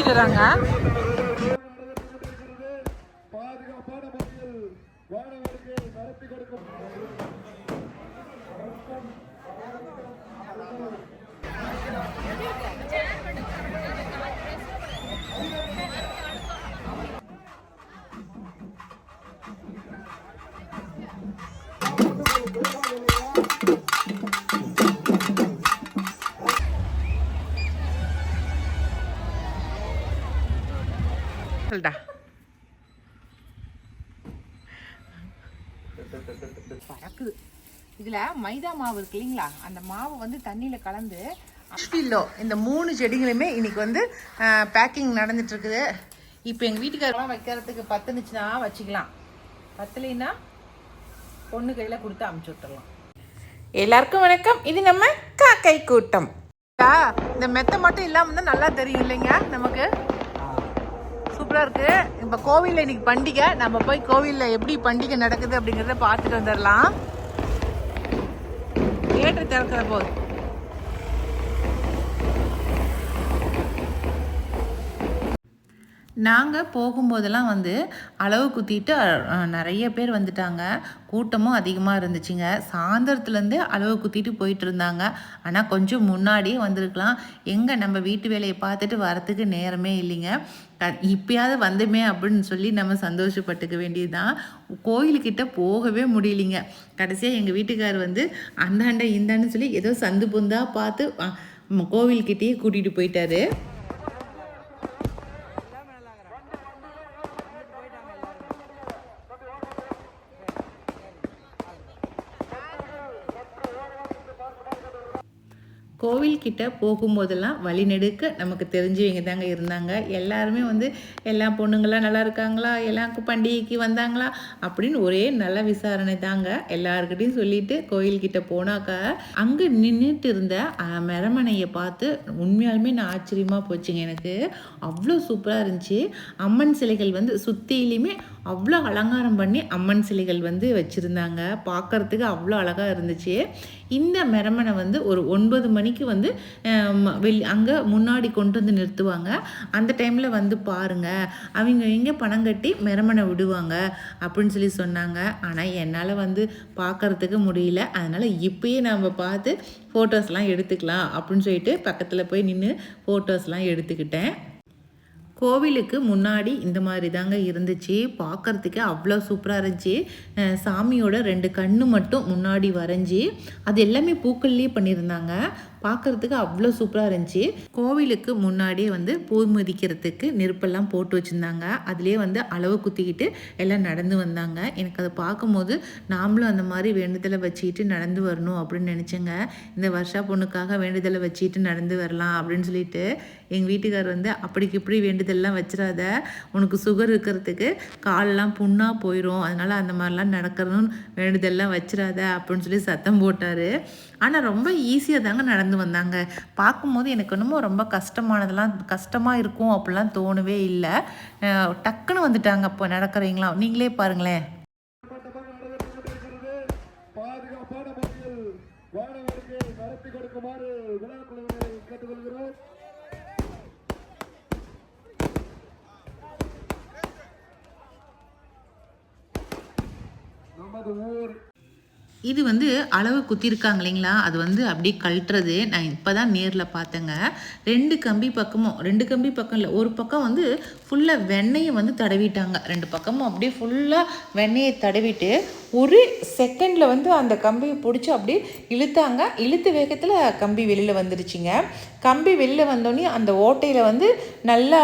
ஊற்றிட்டு வராங்க. பறக்குது இதில் மைதா மாவு இருக்கு இல்லைங்களா? அந்த மாவு வந்து தண்ணியில் கலந்து கிலோ இந்த மூணு செடிகளுமே இன்னைக்கு வந்து பேக்கிங் நடந்துட்டு இருக்குது இப்போ எங்கள் வீட்டுக்காரெல்லாம் வைக்கிறதுக்கு பத்துனுச்சுன்னா வச்சுக்கலாம். பத்தலைன்னா பொண்ணு கையில் கொடுத்து அமுச்சு விட்டுறலாம். எல்லாருக்கும் வணக்கம். இது நம்ம காக்கை கூட்டம். இந்த மெத்தை மட்டும் இல்லாமல் தான் நல்லா தெரியும் இல்லைங்க நமக்கு? சூப்பராக இருக்குது இப்போ கோவிலில் இன்னைக்கு பண்டிகை. நம்ம போய் கோவிலில் எப்படி பண்டிகை நடக்குது அப்படிங்கிறத பார்த்துட்டு வந்துடலாம் கேட்டு திறக்கிற போது நாங்கள் போகும்போதெல்லாம் வந்து அளவு குத்திட்டு நிறைய பேர் வந்துட்டாங்க. கூட்டமும் அதிகமாக இருந்துச்சுங்க. சாயந்தரத்துலேருந்தே அளவு குத்திட்டு போயிட்டு இருந்தாங்க. ஆனால் கொஞ்சம் முன்னாடியே வந்திருக்கலாம். எங்கே நம்ம வீட்டு வேலையை பார்த்துட்டு வரத்துக்கு நேரமே இல்லைங்க. இப்பயாவது வந்தமே அப்படின்னு சொல்லி நம்ம சந்தோஷப்பட்டுக்க வேண்டியதுதான். கோயிலுக்கிட்ட போகவே முடியலைங்க. கடைசியாக எங்கள் வீட்டுக்கார் வந்து அந்தாண்ட இந்தான்னு சொல்லி ஏதோ சந்து பொந்தாக பார்த்து கோவில்கிட்டேயே கூட்டிகிட்டு போயிட்டாரு. கோவில்கிட்ட போகும்போதெல்லாம் வழிநெடுக்க நமக்கு தெரிஞ்சவங்க தாங்க இருந்தாங்க. எல்லாருமே வந்து எல்லா பொண்ணுங்களாம் நல்லா இருக்காங்களா? எல்லாம் பண்டிகைக்கு வந்தாங்களா? அப்படின்னு ஒரே நல்ல விசாரணை தாங்க எல்லாருக்கிட்டையும் சொல்லிட்டு கோயில்கிட்ட போனாக்கா அங்கே நின்றுட்டு இருந்த மெரமனையை பார்த்து உண்மையாலுமே நான் ஆச்சரியமாக போச்சுங்க எனக்கு. அவ்வளோ சூப்பராக இருந்துச்சு. அம்மன் சிலைகள் வந்து சுற்றிலையுமே அவ்வளோ அலங்காரம் பண்ணி அம்மன் சிலைகள் வந்து வச்சுருந்தாங்க. பார்க்கறதுக்கு அவ்வளோ அழகாக இருந்துச்சு. இந்த மெரமனை வந்து ஒரு ஒன்பது மணிக்கு வந்து ஆம், வெளி அங்கே முன்னாடி கொண்டு வந்து நிறுத்துவாங்க. அந்த டைமில் வந்து பாருங்கள் அவங்க இங்கே பணம் கட்டி மெரமனை விடுவாங்க அப்படின்னு சொல்லி சொன்னாங்க. ஆனால் என்னால் வந்து பார்க்கறதுக்கு முடியல. அதனால் இப்போயே நம்ம பார்த்து ஃபோட்டோஸ்லாம் எடுத்துக்கலாம் அப்படின்னு சொல்லிட்டு பக்கத்தில் போய் நின்று ஃபோட்டோஸ்லாம் எடுத்துக்கிட்டேன். கோவிலுக்கு முன்னாடி இந்த மாதிரி தாங்க இருந்துச்சு. பார்க்கறதுக்கு அவ்வளோ சூப்பராக இருந்துச்சு. சாமியோட ரெண்டு கண்ணு மட்டும் முன்னாடி வரைஞ்சி அது எல்லாமே பூக்கள்லேயே பண்ணியிருந்தாங்க. பார்க்கறதுக்கு அவ்வளோ சூப்பராக இருந்துச்சு. கோவிலுக்கு முன்னாடியே வந்து பூ மதிக்கிறதுக்கு நெருப்பெல்லாம் போட்டு வச்சுருந்தாங்க. அதுலேயே வந்து அளவு குத்திக்கிட்டு எல்லாம் நடந்து வந்தாங்க. எனக்கு அதை பார்க்கும்போது நாமளும் அந்த மாதிரி வேண்டுதலை வச்சுக்கிட்டு நடந்து வரணும் அப்படின்னு நினச்சேங்க. இந்த வருஷா பொண்ணுக்காக வேண்டுதலை வச்சுக்கிட்டு நடந்து வரலாம் அப்படின்னு சொல்லிட்டு எங்கள் வீட்டுக்கார் வந்து அப்படிக்கு இப்படி வேண்டுதல்லாம் வச்சிடாத உனக்கு சுகர் இருக்கிறதுக்கு காலெல்லாம் புண்ணாக போயிடும் அதனால் அந்த மாதிரிலாம் நடக்கணும்னு வேண்டுதல்லாம் வச்சிடாத அப்படின்னு சொல்லி சத்தம் போட்டார். ஆனால் ரொம்ப ஈஸியாக தாங்க நடந்து வந்தாங்க. பார்க்கும்போது எனக்கு என்னமோ ரொம்ப கஷ்டமானதெல்லாம் கஷ்டமாக இருக்கும் அப்படிலாம் தோணவே இல்லை. டக்குன்னு வந்துட்டாங்க அப்போ நடக்கிறீங்களா? நீங்களே பாருங்களேன். பாதுகாப்பான முறையில் மாணவருக்கு நடத்தி கொடுக்குமாறு விழா குழுவினரை கேட்டுக்கொள்கிறோம். No number one இது வந்து அளவு குத்திருக்காங்க இல்லைங்களா? அது வந்து அப்படியே கழட்டுறது. நான் இப்போ தான் நேரில் பார்த்தேங்க. ரெண்டு கம்பி பக்கமும் ரெண்டு கம்பி பக்கம் இல்லை ஒரு பக்கம் வந்து ஃபுல்லாக வெண்ணெயை வந்து தடவிட்டாங்க. ரெண்டு பக்கமும் அப்படியே ஃபுல்லாக வெண்ணெயை தடவிட்டு ஒரு செகண்டில் வந்து அந்த கம்பியை பிடிச்சி அப்படியே இழுத்தாங்க. இழுத்து வேகத்தில் கம்பி வெளியில் வந்துடுச்சுங்க கம்பி வெளியில் வந்தோடனே அந்த ஓட்டையில் வந்து நல்லா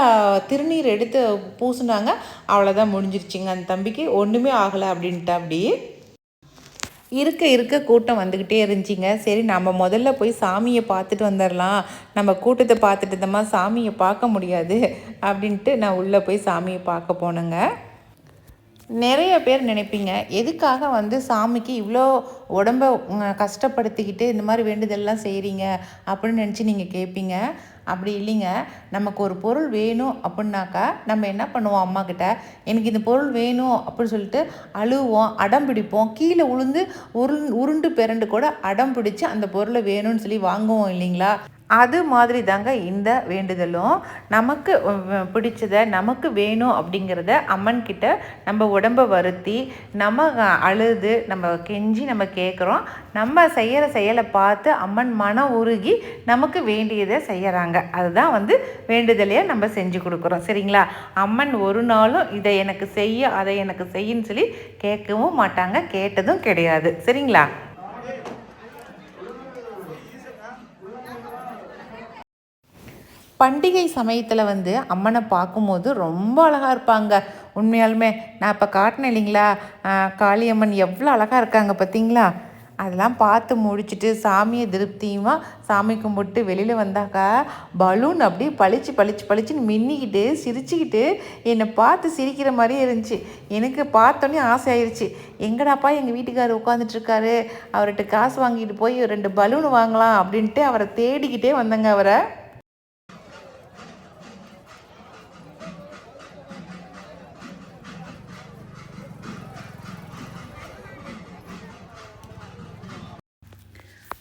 திருநீர் எடுத்து பூசுனாங்க. அவ்வளோதான் முடிஞ்சிருச்சுங்க. அந்த தம்பிக்கு ஒன்றுமே ஆகலை அப்படின்ட்டு அப்படி இருக்க இருக்க கூட்டம் வந்துக்கிட்டே இருந்துச்சிங்க. சரி நம்ம முதல்ல போய் சாமியை பார்த்துட்டு வந்துடலாம் நம்ம கூட்டத்தை பார்த்துட்டு இருந்தோமா சாமியை பார்க்க முடியாது அப்படின்ட்டு நான் உள்ளே போய் சாமியை பார்க்க போனேங்க. நிறைய பேர் நினைப்பீங்க எதுக்காக வந்து சாமிக்கு இவ்வளோ உடம்ப கஷ்டப்படுத்திக்கிட்டு இந்த மாதிரி வேண்டுதல்லாம் செய்கிறீங்க அப்படின்னு நினச்சி நீங்கள் கேட்பீங்க அப்படி இல்லைங்க. நமக்கு ஒரு பொருள் வேணும் அப்படின்னாக்கா நம்ம என்ன பண்ணுவோம் அம்மா கிட்ட? எனக்கு இந்த பொருள் வேணும் அப்படின்னு சொல்லிட்டு அழுவோம் அடம் பிடிப்போம். கீழே உளுந்து உருள் உருண்டு பிறண்டு கூட அடம் பிடிச்சி அந்த பொருளை வேணும்னு சொல்லி வாங்குவோம் இல்லைங்களா? அது மாதிரி தாங்க இந்த வேண்டுதலும். நமக்கு பிடிச்சத நமக்கு வேணும் அப்படிங்கிறத அம்மன்கிட்ட நம்ம உடம்ப வருத்தி நம்ம அழுது நம்ம கெஞ்சி நம்ம கேட்குறோம் நம்ம செய்கிற செயலை பார்த்து அம்மன் மனம் உருகி நமக்கு வேண்டியதை செய்கிறாங்க அதுதான் வந்து வேண்டுதலையே நம்ம செஞ்சு கொடுக்குறோம். சரிங்களா? அம்மன் ஒரு நாளும் இதை எனக்கு செய்ய அதை எனக்கு செய்யுன்னு சொல்லி கேட்கவும் மாட்டாங்க கேட்டதும் கிடையாது. சரிங்களா? பண்டிகை சமயத்தில் வந்து அம்மனை பார்க்கும்போது ரொம்ப அழகாக இருப்பாங்க. உண்மையாலுமே நான் இப்போ காட்டினேன் இல்லைங்களா? காளியம்மன் எவ்வளோ அழகாக இருக்காங்க பார்த்தீங்களா அதெல்லாம் பார்த்து முடிச்சுட்டு சாமியை திருப்தியுமா சாமி கும்பிட்டு வெளியில் வந்தாக்கா பலூன் அப்படியே பளிச்சு பளிச்சு பளிச்சுன்னு மின்னிக்கிட்டு சிரிச்சுக்கிட்டு என்னை பார்த்து சிரிக்கிற மாதிரியே இருந்துச்சு. எனக்கு பார்த்தோன்னே ஆசை ஆயிடுச்சு எங்கடாப்பா எங்கள் வீட்டுக்காரர் உட்காந்துட்ருக்காரு அவர்கிட்ட காசு வாங்கிட்டு போய் ரெண்டு பலூன் வாங்கலாம் அப்படின்ட்டு அவரை தேடிக்கிட்டே வந்தேங்க அவரை.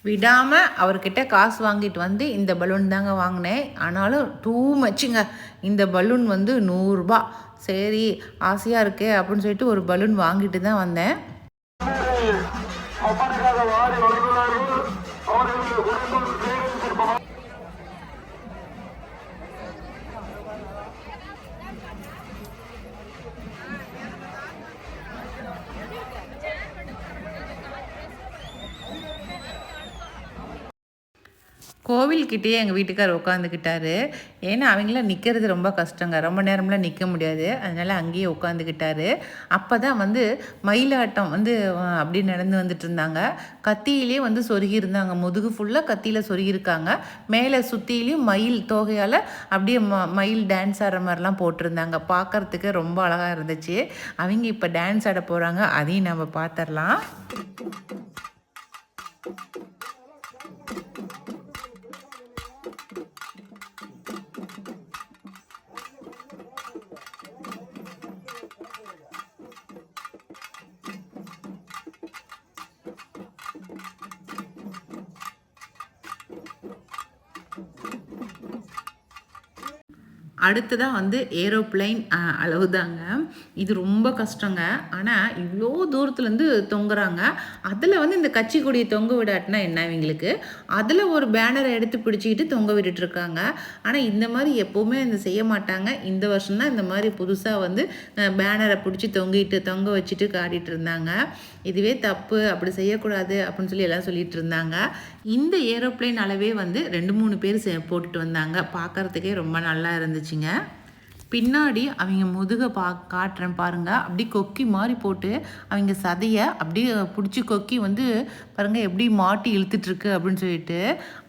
விடாமல் அவர்கிட்ட காசு வாங்கிட்டு வந்து இந்த பலூன் தாங்க வாங்கினேன். ஆனாலும் டூ மச்சுங்க இந்த பலூன் வந்து நூறுரூபா சரி ஆசையாக இருக்கே அப்படின்னு சொல்லிட்டு ஒரு பலூன் வாங்கிட்டு தான் வந்தேன். கோவில்கிட்டயே எங்கள் வீட்டுக்கார் உட்காந்துக்கிட்டாரு ஏன்னா அவங்களாம் நிற்கிறது ரொம்ப கஷ்டங்க. ரொம்ப நேரம்லாம் நிற்க முடியாது. அதனால் அங்கேயே உட்காந்துக்கிட்டாரு அப்போ தான் வந்து மயிலாட்டம் வந்து அப்படி நடந்து வந்துட்டு இருந்தாங்க கத்தியிலே வந்து சொருகி இருந்தாங்க முதுகு ஃபுல்லாக கத்தியில் சொருகியிருக்காங்க. மேலே சுற்றிலையும் மயில் தோகையால் அப்படியே ம மயில் டான்ஸ் ஆடுற மாதிரிலாம் போட்டிருந்தாங்க. பார்க்குறதுக்கு ரொம்ப அழகாக இருந்துச்சு. அவங்க இப்போ டான்ஸ் ஆட போகிறாங்க அதையும் நம்ம பார்த்துடலாம் அடுத்ததாக வந்து ஏரோப்ளைன் அளவு தாங்க இது ரொம்ப கஷ்டங்க. ஆனால் இவ்வளோ தூரத்துலேருந்து தொங்குறாங்க. அதில் வந்து இந்த கட்சி கொடியை தொங்க விடாட்டினா என்ன இவங்களுக்கு? அதில் ஒரு பேனரை எடுத்து பிடிச்சிக்கிட்டு தொங்க விட்டுட்ருக்காங்க. ஆனால் இந்த மாதிரி எப்போவுமே இந்த செய்ய மாட்டாங்க. இந்த வருஷம்தான் இந்த மாதிரி புதுசாக வந்து பேனரை பிடிச்சி தொங்கிட்டு தொங்க வச்சுட்டு காட்டிகிட்டு இருந்தாங்க இதுவே தப்பு. அப்படி செய்யக்கூடாது அப்படின்னு சொல்லி எல்லாம் சொல்லிட்டு இருந்தாங்க இந்த ஏரோப்ளேன் அளவே வந்து ரெண்டு மூணு பேர் செ- போட்டுட்டு வந்தாங்க. பார்க்கறதுக்கே ரொம்ப நல்லா இருந்துச்சு இருந்துச்சுங்க பின்னாடி அவங்க முதுகை பா காட்டுறேன் பாருங்கள் அப்படி கொக்கி மாதிரி போட்டு அவங்க சதையை அப்படியே பிடிச்சி கொக்கி வந்து பாருங்கள் எப்படி மாட்டி இழுத்துட்ருக்கு அப்படின்னு சொல்லிட்டு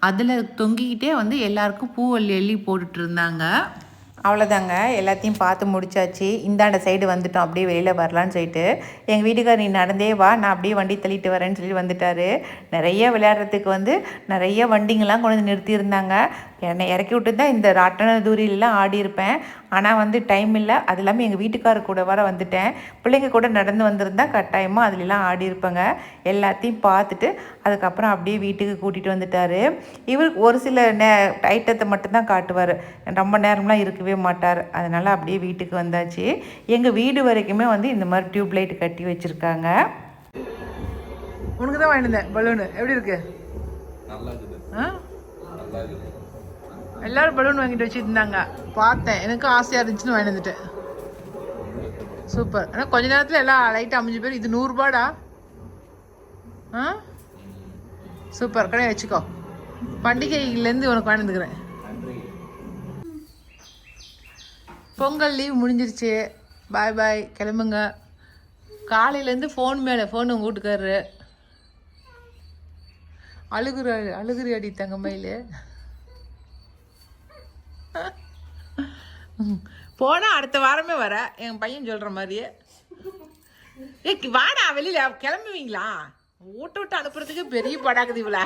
அதில் தொங்கிக்கிட்டே வந்து எல்லாருக்கும் பூ அள்ளி அள்ளி போட்டுட்டு இருந்தாங்க. அவ்வளோதாங்க எல்லாத்தையும் பார்த்து முடிச்சாச்சு. இந்தாண்ட சைடு வந்துட்டோம். அப்படியே வெளியில் வரலான்னு சொல்லிட்டு எங்கள் வீட்டுக்கார் நீ நடந்தே வா. நான் அப்படியே வண்டி தள்ளிட்டு வரேன்னு சொல்லி வந்துட்டாரு. நிறைய விளையாடுறதுக்கு வந்து நிறைய வண்டிங்கெல்லாம் கொண்டு வந்து நிறுத்தியிருந்தாங்க. என்னை இறக்கி விட்டு தான் இந்த ராட்டன தூரிலெலாம் ஆடி இருப்பேன். ஆனால் வந்து டைம் இல்லை. அது இல்லாமல் எங்கள் வீட்டுக்காரர் கூட வர வந்துட்டேன். பிள்ளைங்க கூட நடந்து வந்திருந்தா கட்டாயமாக அதுலலாம் ஆடி இருப்பேங்க. எல்லாத்தையும் பார்த்துட்டு அதுக்கப்புறம் அப்படியே வீட்டுக்கு கூட்டிகிட்டு வந்துட்டாரு. இவருக்கு ஒரு சில நே ஐட்டத்தை மட்டும்தான் காட்டுவார். ரொம்ப நேரம்லாம் இருக்கவே மாட்டார். அதனால் அப்படியே வீட்டுக்கு வந்தாச்சு. எங்கள் வீடு வரைக்குமே வந்து இந்த மாதிரி டியூப் லைட் கட்டி வச்சுருக்காங்க. உனக்கு தான் வாங்கினேன் பலூனு. எப்படி இருக்கு? ஆ? எல்லாரும் பலூன் வாங்கிட்டு வச்சுருந்தாங்க. பார்த்தேன். எனக்கும் ஆசையாக இருந்துச்சுன்னு வாங்கிட்டு வந்துட்டேன். சூப்பர். ஆனால் கொஞ்ச நேரத்தில் எல்லாம் லைட்டாக அமைஞ்சு பேர் இது நூறுரூபாடா ஆ? சூப்பர். கடையை வச்சுக்கோ. பண்டிகையிலேருந்து உனக்கு வாங்கிருக்கிறேன் பொங்கல் லீவ் முடிஞ்சிருச்சு. பாய் பாய் கிளம்புங்க. காலையிலேருந்து ஃபோன் மேலே. ஃபோன் உங்கள் வீட்டுக்காரரு. அழுகுற அழுகுறியாடி தங்கமயில்? போனா அடுத்த வாரமே வர. என் பையன் சொல்ற மாதிரியே. ஏய் வாடா வெளியில. கிளம்புவீங்களா? ஊட்ட விட்டு அனுப்புறதுக்கு பெரிய படாக்குது இவள.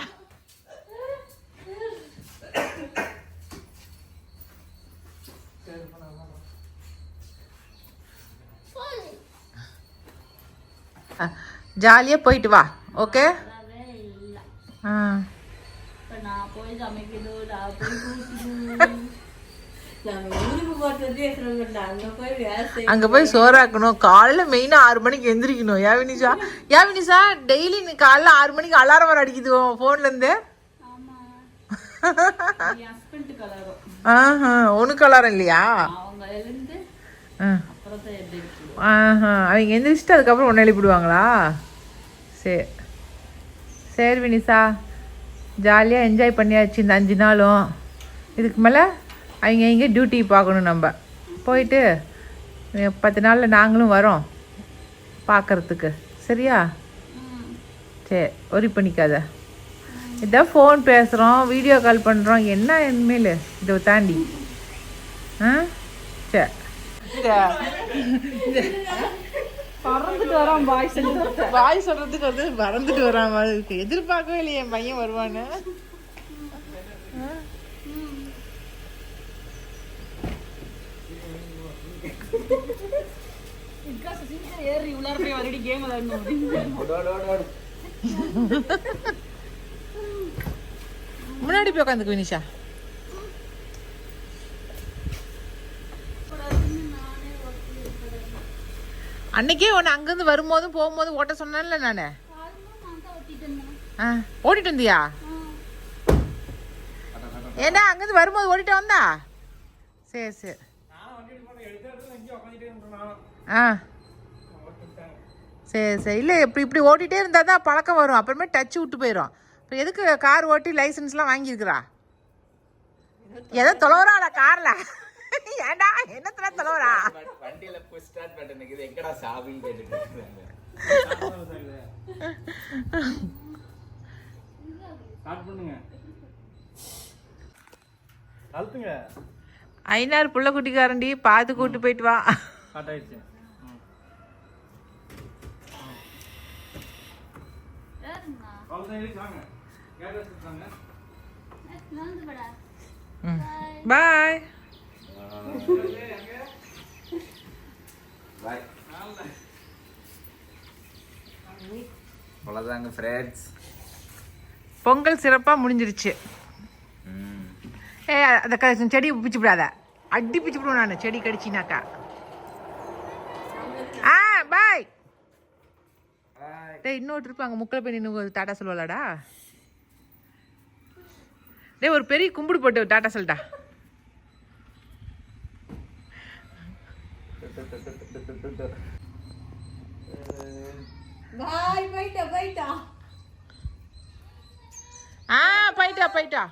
ஜாலியாக போயிட்டு வா ஓகே? ஆ. நான் போய் போய் சமைக்கணும் நான் போய் அங்க போய் சோறாக்கணும். காலையில் மெயினாக ஆறு மணிக்கு எந்திரிக்கணும். ஏன் வினிஷா? ஏன் வினிஷா டெய்லி நீ காலைல ஆறு மணிக்கு அலாரம் வர அடிக்குது கலரும் ஆஹா உனக்கு அலாரம் இல்லையா? அவங்க எந்திரிச்சிட்டு அதுக்கப்புறம் ஒன்று எழுப்பிடுவாங்களா? சரி சரி வினிஷா. ஜாலியாக என்ஜாய் பண்ணியாச்சு இந்த அஞ்சு நாளும். இதுக்கு மேலே அவங்க இங்கே டியூட்டி பார்க்கணும் நம்ம. போயிட்டு பத்து நாளில் நாங்களும் வரோம் பார்க்கறதுக்கு. சரியா? சரி ஒரி பண்ணிக்காத இதான் ஃபோன் பேசுகிறோம் வீடியோ கால் பண்ணுறோம் என்ன இனிமேல்? இதை தாண்டி. ஆ? சரி பறந்துட்டு வரான் பாய் வாய் சொல்றதுக்கு வந்து மறந்துட்டு வரான். மாதிரி இருக்கு எதிர்பார்க்கவே இல்லையே என் பையன் வருவான்னு. ஏறி உள்ளார போய் கேம் விளையாடணும் முன்னாடி போய் உட்காந்துக்கு வினிஷா. அன்னைக்கே உன்னை அங்கேருந்து வரும்போதும் போகும்போதும் ஓட்ட சொன்னேன்ல நான். ஆ ஓட்டிட்டு வந்தியா? ஏன்னா அங்கேருந்து வரும்போது ஓடிட்டு வந்தா? சரி சரி. ஆ. சரி சரி. இல்லை இப்படி இப்படி ஓட்டிகிட்டே இருந்தால் தான் பழக்கம் வரும். அப்புறமே டச் விட்டு போயிடும் இப்போ எதுக்கு கார் ஓட்டி லைசன்ஸ்லாம் வாங்கியிருக்கிறா? ஏதோ தொலைவராடா காரில் ஏண்டா என்னத்துல தொலைவரா வண்டியில புஷ் ஸ்டார்ட் பட்டன் இது எங்கடா சாவின்னு கேட்டுட்டு இருக்காங்க. ஸ்டார்ட் பண்ணுங்க. அழுத்துங்க ஐநாறு புள்ள குட்டிக்காரண்டி பார்த்து கூட்டு போயிட்டு வா ஸ்டார்ட் ஆயிடுச்சு ம். அவ்வளோதான் எழுதி வாங்க கேட் வச்சுருக்காங்க பாய் பாய் அவ்வளோதாங்க ஃப்ரெண்ட்ஸ் பொங்கல் சிறப்பாக முடிஞ்சிருச்சு. ஏ அந்த க செடி பிச்சு விடாத. அடி பிச்சு விடுவேன் நான் செடி கடிச்சினாக்கா ஆ பாய் டேய் இன்னொரு ட்ரிப் அங்கே முக்கில் போய் நின்று டாட்டா சொல்லுவாளாடா? டேய் ஒரு பெரிய கும்பிடு போட்டு டாட்டா சொல்லிட்டா பாய் போயிட்டா போயிட்டா. ஆ போயிட்டா போயிட்டா.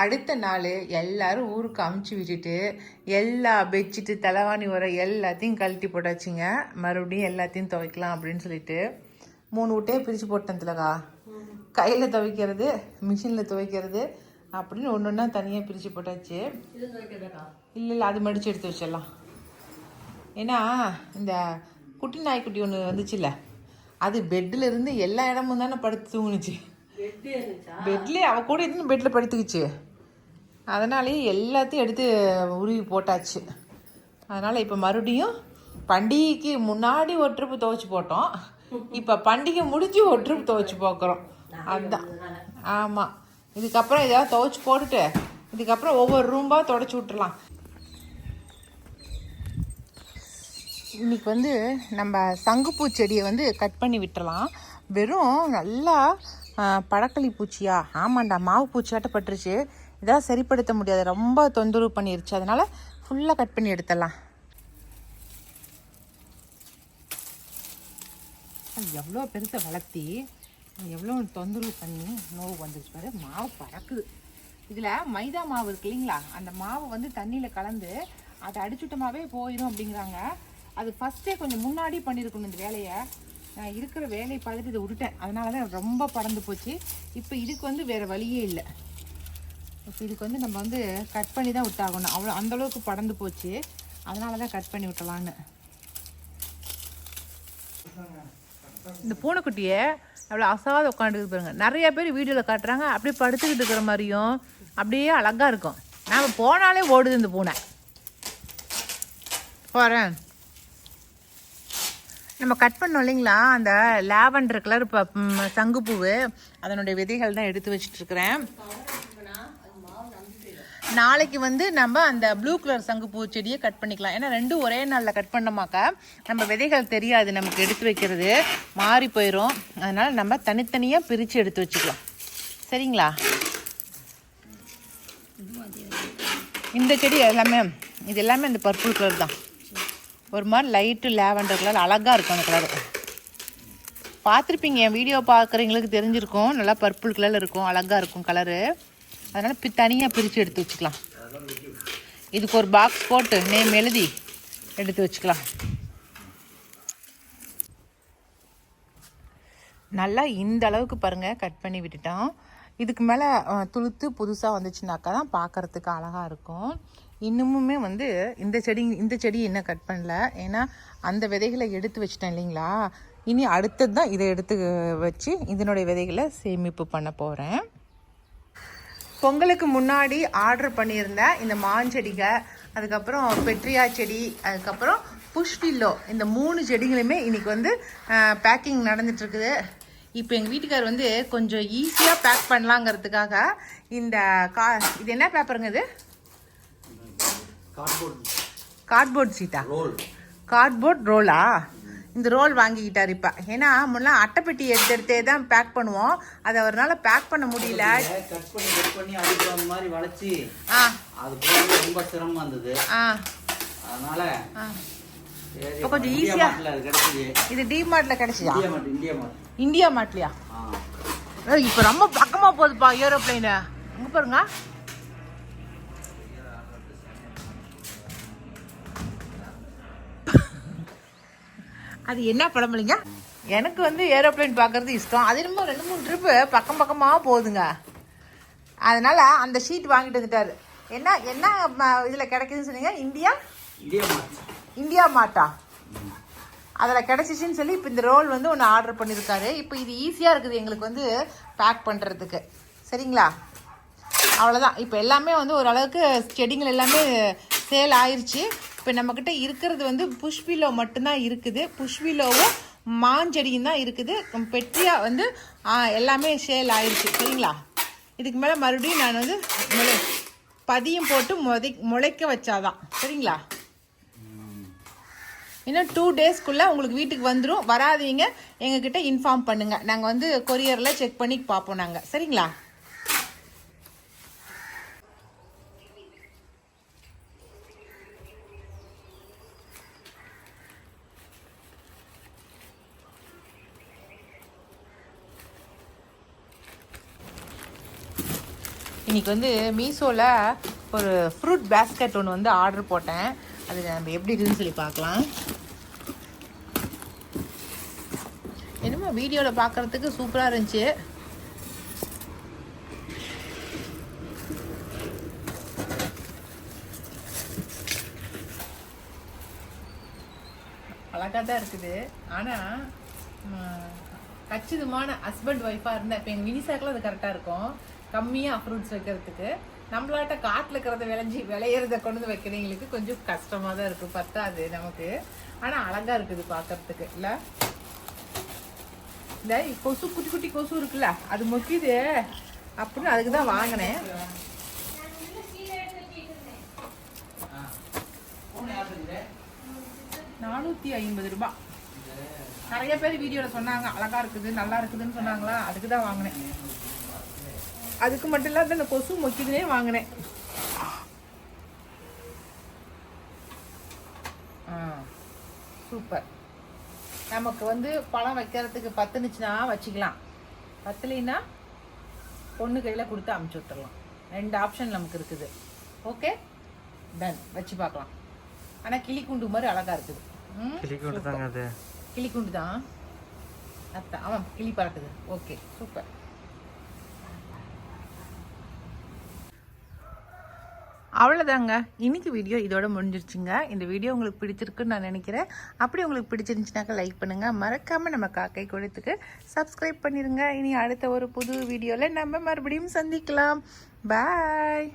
அடுத்த நாள் எல்லாரும் ஊருக்கு அமுச்சு விட்டுட்டு எல்லா பெட்ஷீட்டு தலைவாணி உர எல்லாத்தையும் கழட்டி போட்டாச்சுங்க. மறுபடியும் எல்லாத்தையும் துவைக்கலாம் அப்படின்னு சொல்லிட்டு மூணு விட்டே பிரித்து போட்டேன் திலகா. கையில் துவைக்கிறது மிஷினில் துவைக்கிறது அப்படின்னு ஒன்று ஒன்றா தனியாக பிரித்து போட்டாச்சு. இல்லை இல்லை அது மடித்து எடுத்து வச்சிடலாம். ஏன்னா இந்த குட்டி நாய்க்குட்டி ஒன்று வந்துச்சுல்ல அது பெட்டில் இருந்து எல்லா இடமும் தானே படுத்து தூங்குனுச்சு. பெட்லேயே அவ கூட இருந்து பெட்டில் படுத்துக்குச்சு. அதனாலேயே எல்லாத்தையும் எடுத்து உருவி போட்டாச்சு. அதனால் இப்போ மறுபடியும் பண்டிகைக்கு முன்னாடி ஒரு ட்ரிப்பு துவைச்சி போட்டோம். இப்போ பண்டிகை முடிஞ்சு ஒரு ட்ரிப் துவைச்சி போக்குறோம். அதுதான் ஆமாம் இதுக்கப்புறம் ஏதாவது துவைச்சி போட்டுட்டு இதுக்கப்புறம் ஒவ்வொரு ரூம்பாக தொடச்சி விட்டுறலாம். இன்னைக்கு வந்து நம்ம சங்குப்பூ செடியை வந்து கட் பண்ணி விட்டுறலாம். வெறும் நல்லா படக்களி பூச்சியா? ஆமாண்டா மாவு பூச்சியாட்ட பட்டுருச்சு இதெல்லாம் சரிப்படுத்த முடியாது. ரொம்ப தொந்தரவு பண்ணிருச்சு. அதனால ஃபுல்லாக கட் பண்ணி எடுத்துடலாம். எவ்வளோ பெருசை வளர்த்தி எவ்வளோ தொந்தரவு பண்ணி நோவு வந்துருச்சு பாரு. மாவு பறக்குது. இதில் மைதா மாவு இருக்கு இல்லைங்களா? அந்த மாவு வந்து தண்ணியில் கலந்து அதை அடிச்சுட்டமாவே போயிடும் அப்படிங்கிறாங்க. அது ஃபஸ்ட்டே கொஞ்சம் முன்னாடி பண்ணியிருக்கணும் இந்த வேலையை. நான் இருக்கிற வேலையை பார்த்துட்டு இதை விட்டுட்டேன். அதனால தான் ரொம்ப பறந்து போச்சு. இப்போ இதுக்கு வந்து வேறு வழியே இல்லை. இப்போ இதுக்கு வந்து நம்ம வந்து கட் பண்ணி தான் விட்டாகணும். அவ்வளோ அந்தளவுக்கு பறந்து போச்சு. அதனால தான் கட் பண்ணி விட்டலான்னு. இந்த பூனைக்குட்டியை அவ்வளோ அசாத உட்காந்துருக்கு பாருங்க. நிறைய பேர் வீடியோவில் காட்டுறாங்க. அப்படியே படுத்துக்கிட்டு இருக்கிற மாதிரியும் அப்படியே அழகாக இருக்கும். நாம் போனாலே ஓடுது இந்த பூனை. போகிறேன் நம்ம கட் பண்ணோம் இல்லைங்களா? அந்த லாவெண்டர் கலர் ப சங்குப்பூவு. அதனுடைய விதைகள் தான் எடுத்து வச்சிட்டு இருக்கிறேன் நாளைக்கு வந்து நம்ம அந்த ப்ளூ கலர் சங்குப்பூ செடியை கட் பண்ணிக்கலாம். ஏன்னா ரெண்டும் ஒரே நாளில் கட் பண்ணோமாக்கா நம்ம விதைகள் தெரியாது நமக்கு எடுத்து வைக்கிறது. மாறி போயிடும் அதனால் நம்ம தனித்தனியாக பிரித்து எடுத்து வச்சுக்கலாம். சரிங்களா? இந்த செடி எல்லாமே இது எல்லாமே இந்த பர்பிள் கலர் தான். ஒரு மாதிரி லைட்டு லேவண்டர் கலர் அழகாக இருக்கும் அந்த கலர் பார்த்துருப்பீங்க என் வீடியோ பார்க்குறவங்களுக்கு தெரிஞ்சிருக்கும். நல்லா பர்பிள் கலரில் இருக்கும் அழகாக இருக்கும் கலரு அதனால் பி தனியாக பிரித்து எடுத்து வச்சுக்கலாம். இதுக்கு ஒரு பாக்ஸ் போட்டு நேம் எழுதி எடுத்து வச்சுக்கலாம். நல்லா இந்த அளவுக்கு பாருங்கள் கட் பண்ணி விட்டுட்டோம். இதுக்கு மேலே துளுத்து புதுசாக வந்துச்சுனாக்கா தான் பார்க்கறதுக்கு அழகாக இருக்கும். இன்னுமுமே வந்து இந்த செடி இந்த செடி இன்னும் கட் பண்ணல? ஏன்னா அந்த விதைகளை எடுத்து வச்சிட்டேன் இல்லைங்களா? இனி அடுத்தது தான் இதை எடுத்து வச்சு இதனுடைய விதைகளை சேமிப்பு பண்ண போகிறேன் பொங்கலுக்கு முன்னாடி ஆர்டர் பண்ணியிருந்தேன் இந்த மாஞ்செடிகள் அதுக்கப்புறம் பெட்ரியா செடி அதுக்கப்புறம் புஷ்வில்லோ இந்த மூணு செடிகளுமே இன்னைக்கு வந்து பேக்கிங் நடந்துட்டுருக்குது. இப்போ எங்கள் வீட்டுக்கார் வந்து கொஞ்சம் ஈஸியாக பேக் பண்ணலாங்கிறதுக்காக இந்த கா இது என்ன பேப்பருங்க இது? கார்ட்போர்ட் சீட்டா கார்ட்போர்ட் ரோலா இந்த ரோல் வாங்கிக்கிட்டார் இப்போ. ஏன்னா முன்னே அட்டைப்பெட்டி எடுத்து எடுத்தே தான் பேக் பண்ணுவோம். அதை அவரால் பேக் பண்ண முடியல. கட் பண்ணி கட் பண்ணி அதுக்கு அந்த மாதிரி வளைச்சி. ஆ. அது போகிறது ரொம்ப சிரமம் இருந்தது. ஆ. அதனால இப்போ கொஞ்சம் இந்தியா ஈஸியா- மார்ட்ல அது கிடைச்சது. இது டிமார்ட்ல கிடைச்சியா India mart India mart India மார்ட்லயா இப்போ ரொம்ப பக்கமா போகுதுப்பா ஏரோப்ளைனு அங்க பாருங்க. அது என்ன பழமொழிங்க எனக்கு வந்து ஏரோப்ளைன் பார்க்கறது இஷ்டம். அது என்னமோ ரெண்டு மூணு ட்ரிப்பு பக்கம் பக்கமாக போகுதுங்க. அதனால அந்த ஷீட் வாங்கிட்டு வந்துட்டாரு. என்ன என்ன இதுல கிடைக்குதுன்னு சொன்னீங்க? இந்தியா? இந்தியா மார்ட்டா? அதில் கிடச்சிச்சின்னு சொல்லி இப்போ இந்த ரோல் வந்து ஒன்று ஆர்டர் பண்ணியிருக்காரு இப்போ இது ஈஸியாக இருக்குது எங்களுக்கு வந்து பேக் பண்ணுறதுக்கு சரிங்களா? அவ்வளோதான் இப்போ எல்லாமே வந்து ஓரளவுக்கு செடிகள் எல்லாமே சேல் ஆயிருச்சு. இப்போ நம்மக்கிட்ட இருக்கிறது வந்து புஷ்பிலோ மட்டும்தான் இருக்குது. புஷ்பிலோவும் மாஞ்செடியும் தான் இருக்குது. பெட்டியா வந்து எல்லாமே சேல் ஆயிடுச்சு சரிங்களா? இதுக்கு மேலே மறுபடியும் நான் வந்து முளை பதியம் போட்டு முதை முளைக்க வச்சாதான். சரிங்களா? இன்னும் டூ டேஸ்க்குள்ளே உங்களுக்கு வீட்டுக்கு வந்துடும் வராதீங்க. எங்ககிட்ட இன்ஃபார்ம் பண்ணுங்கள் நாங்கள் வந்து கொரியரில் செக் பண்ணி பார்ப்போம் நாங்கள் சரிங்களா? இன்னைக்கு வந்து மீஷோவில் ஒரு ஃப்ரூட் பேஸ்கெட் ஒன்று வந்து ஆர்டர் போட்டேன். அது நம்ம எப்படி இருக்குதுன்னு சொல்லி பார்க்கலாம். என்னமோ வீடியோவில் பார்க்குறதுக்கு சூப்பராக இருந்துச்சு. அழகாக தான் இருக்குது. ஆனால் கச்சிதமான ஹஸ்பண்ட் ஒய்ஃபாக இருந்தால் இப்போ எங்கள் மினிசாக்கில் அது கரெக்டாக இருக்கும். கம்மியாக ஃப்ரூட்ஸ் வைக்கிறதுக்கு நம்மளாட்ட காட்டில் இருக்கிறத விளைஞ்சி விளையிறத கொண்டு வந்து வைக்கிறவங்களுக்கு கொஞ்சம் கஷ்டமாக தான் இருக்குது பத்தாது நமக்கு. ஆனால் அழகாக இருக்குது பார்க்கறதுக்கு இல்லை? இந்த கொசு குட்டி குட்டி கொசு இருக்குல்ல அது மொக்கிது. அப்படின்னு அதுக்கு தான் வாங்கினேன். நானூற்றி ஐம்பது ரூபாய் நிறைய பேர் வீடியோவில் சொன்னாங்க அழகா இருக்குது நல்லா இருக்குதுன்னு சொன்னாங்களா அதுக்கு தான் வாங்கினேன். அதுக்கு மட்டும் இல்லாத இந்த கொசு மொக்கிதுனே வாங்கினேன். ஆ சூப்பர். நமக்கு வந்து பழம் வைக்கிறதுக்கு பத்துனுச்சுன்னா வச்சுக்கலாம். பத்தலைன்னா பொண்ணு கையில் கொடுத்து அமுச்சு விட்டுறலாம். ரெண்டு ஆப்ஷன் நமக்கு இருக்குது. ஓகே டன் வச்சு பார்க்கலாம். ஆனால் கிளி குண்டு மாதிரி அழகா இருக்குது. ம், தாங்க அது. கிளி குண்டு தான் அத்தான் ஆமாம் கிளி பறக்குது. Okay super. அவ்வளோதாங்க இன்னைக்கு வீடியோ இதோட முடிஞ்சிருச்சுங்க. இந்த வீடியோ உங்களுக்கு பிடிச்சிருக்குன்னு நான் நினைக்கிறேன். அப்படி உங்களுக்கு பிடிச்சிருந்துச்சுனாக்கா லைக் பண்ணுங்கள் மறக்காமல் நம்ம காக்கை கொடுத்துக்கு சப்ஸ்கிரைப் பண்ணிடுங்க இனி அடுத்த ஒரு புது வீடியோவில் நம்ம மறுபடியும் சந்திக்கலாம். பாய்